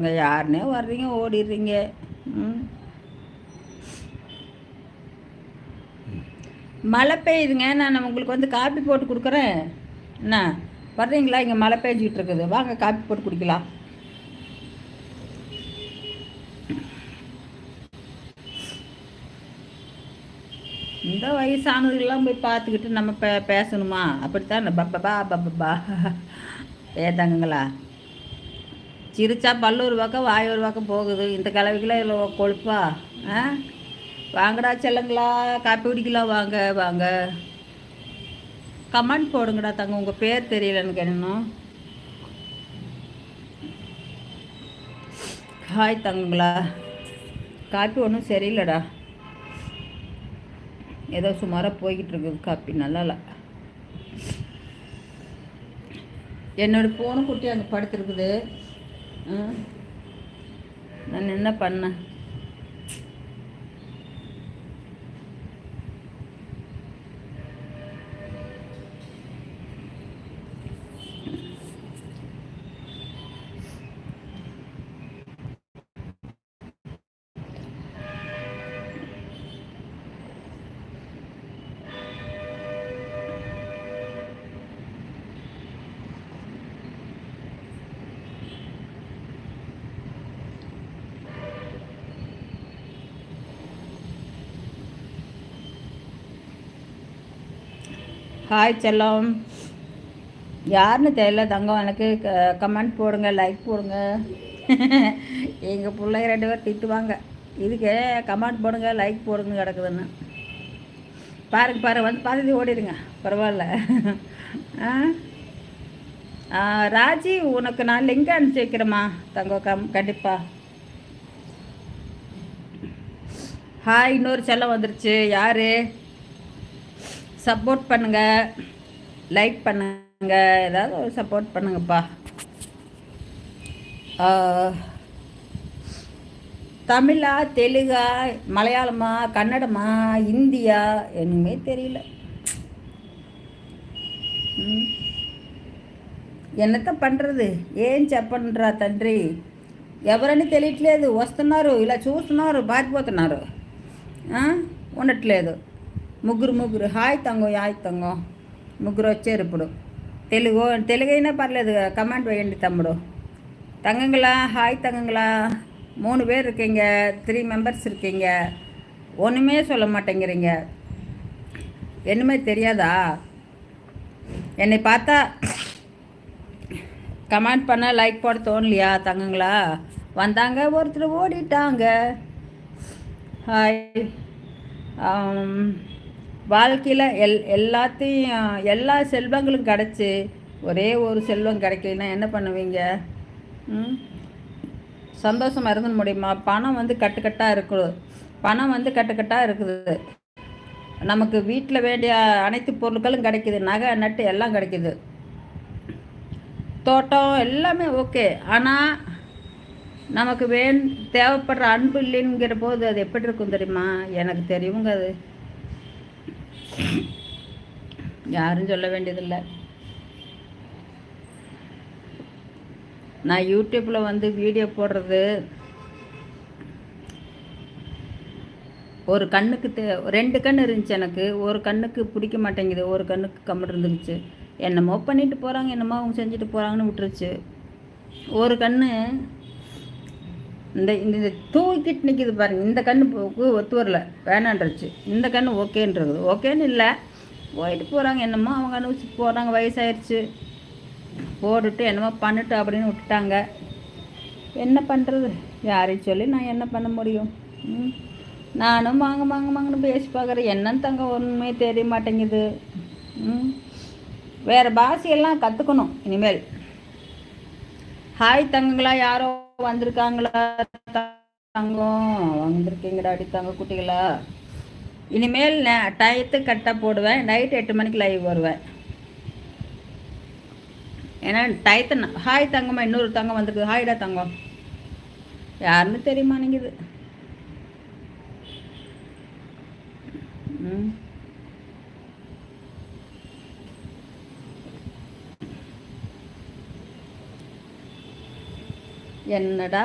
யாருன்னே வர்றீங்க ஓடிடுறீங்க ம். மழை பெய்யுதுங்க. நான் உங்களுக்கு வந்து காப்பி போட்டு கொடுக்குறேன். என்ன வர்றீங்களா? இங்கே மழை பெஞ்சிக்கிட்டு இருக்குது. வாங்க காப்பி போட்டு குடிக்கலாம். இந்த வயசானதுக்கெல்லாம் போய் பார்த்துக்கிட்டு நம்ம பே பேசணுமா? அப்படித்தான். பப்பபா பப்பபா ஏதாங்கங்களா? சிரிச்சா பல்லு ஒரு பக்கம் வாய் ஒரு பக்கம் போகுது. இந்த கிழவிக்கெல்லாம் இதில் கொழுப்பா? ஆ? வாங்கடா செல்லுங்களா காப்பி குடிக்கலாம் வாங்க வாங்க. கமெண்ட் போடுங்கடா தங்க உங்கள் பேர் தெரியல எனக்கு என்னன்னு ஹாய் தங்கங்களா காப்பி ஒன்றும் சரியில்லைடா. ஏதோ சுமாராக போய்கிட்டு இருக்குது காப்பி நல்லா என்னோடய ஃபோனு குட்டி அங்கே படுத்துருக்குது. நான் என்ன பண்ணேன்? ஹாய் செல்லம். யாருன்னு தெரியல தங்கம் எனக்கு கமெண்ட் போடுங்க லைக் போடுங்க. எங்கள் பிள்ளைங்க ரெண்டு பேர் திட்டுவாங்க. இதுக்கு கமெண்ட் போடுங்க லைக் போடுங்க கிடக்குதுன்னு. பாருங்க பாரு வந்து பார்த்து ஓடிடுங்க. பரவாயில்ல. ராஜி உனக்கு நான் லிங்க் அனுப்பிச்சி வைக்கிறேம்மா தங்கம் கம் கண்டிப்பாக ஹாய் இன்னொரு செல்லம் வந்துருச்சு. யார்? சப்போர்ட் பண்ணுங்கள் லைக் பண்ணுங்கள் ஏதாவது ஒரு சப்போர்ட் பண்ணுங்கப்பா தமிழா தெலுங்கா மலையாளமா கன்னடமா இந்தியா எதுவுமே தெரியல என்னத்த பண்ணுறது ఏం చెప్పండిరా తండ్రి ఎవరని తెలియట్లేదు వస్తున్నారు ఇలా చూస్తున్నారు పారిపోతున్నారు ఉండట్లేదు ముగ్గురు ముగ్గురు హాయ్ తంగం హాయ్ తంగం ముగ్గురు వచ్చారు ఇప్పుడు తెలుగు తెలుగైనా పర్లేదు கமெண்ட் వేయండి தம்புடு தங்கங்களா ஹாய் தங்கங்களா மூணு பேர் இருக்கீங்க த்ரீ மெம்பர்ஸ் இருக்கீங்க ஒன்றுமே சொல்ல மாட்டேங்கிறீங்க என்னமே தெரியாதா என்னை பார்த்தா கமெண்ட் பண்ண லைக் போட தோணலையா தங்கங்களா வந்தாங்க ஒருத்தர் ஓடிட்டாங்க ஹாய் வாழ்க்கையில் எல் எல்லாத்தையும் எல்லா செல்வங்களும் கிடச்சி ஒரே ஒரு செல்வம் கிடைக்கலன்னா என்ன பண்ணுவீங்க? ம்? சந்தோஷமாக இருந்த முடியுமா? பணம் வந்து கட்டுக்கட்டாக இருக்குது பணம் வந்து கட்டுக்கட்டாக இருக்குது. நமக்கு வீட்டில் வேண்டிய அனைத்து பொருட்களும் கிடைக்கிது. நகை நட்டு எல்லாம் கிடைக்கிது. தோட்டம் எல்லாமே ஓகே. ஆனால் நமக்கு வேண் தேவைப்படுற அன்பு இல்லைங்கிற போது அது எப்படி இருக்கும் தெரியுமா? எனக்கு தெரியுங்க அது. யாரும் சொல்ல வேண்டியதில்லை. நான் யூடியூப்பில் வந்து வீடியோ போடுறது ஒரு கண்ணுக்கு தே ரெண்டு கண் இருந்துச்சு எனக்கு. ஒரு கண்ணுக்கு பிடிக்க மாட்டேங்குது. ஒரு கண்ணுக்கு கம்மல் இருந்துச்சு என்னமோ பண்ணிட்டு போகிறாங்க என்னமோ அவங்க செஞ்சுட்டு போகிறாங்கன்னு விட்டுருச்சு. ஒரு கண்ணு இந்த இந்த தூக்கிட்டு நிற்கிது பாருங்கள் இந்த கண்ணு ஒத்து வரல. வேணான்றச்சு. இந்த கண்ணு ஓகேன்றது. ஓகேன்னு இல்லை. போயிட்டு போகிறாங்க என்னமோ அவங்க அனுப்பிச்சு போகிறாங்க வயசாயிருச்சு. போட்டுட்டு என்னமோ பண்ணிட்டு அப்படின்னு விட்டுட்டாங்க. என்ன பண்ணுறது யாரையும் சொல்லி நான் என்ன பண்ண முடியும்? நானும் வாங்க வாங்க வாங்கன்னு பேசி பார்க்குறேன். என்னன்னு தங்க ஒன்றுமே தெரிய மாட்டேங்குது. வேறு பாஷையெல்லாம் கற்றுக்கணும் இனிமேல். ஹாய் தங்கங்களா யாரோ வந்திருக்காங்களா? தங்கம். வந்திருக்கீங்கடா அடி தங்க குட்டிகளா? இனிமேல் டயத்து கரெக்டாக போடுவேன். நைட் எட்டு மணிக்கு லைவ் வருவேன். ஏன்னா டயத்து ஹாய் தங்கம்மா இன்னொரு தங்கம் வந்திருக்கு ஹாய்டா தங்கம். யாருன்னு தெரியுமா நீங்க ம். എന്നടാ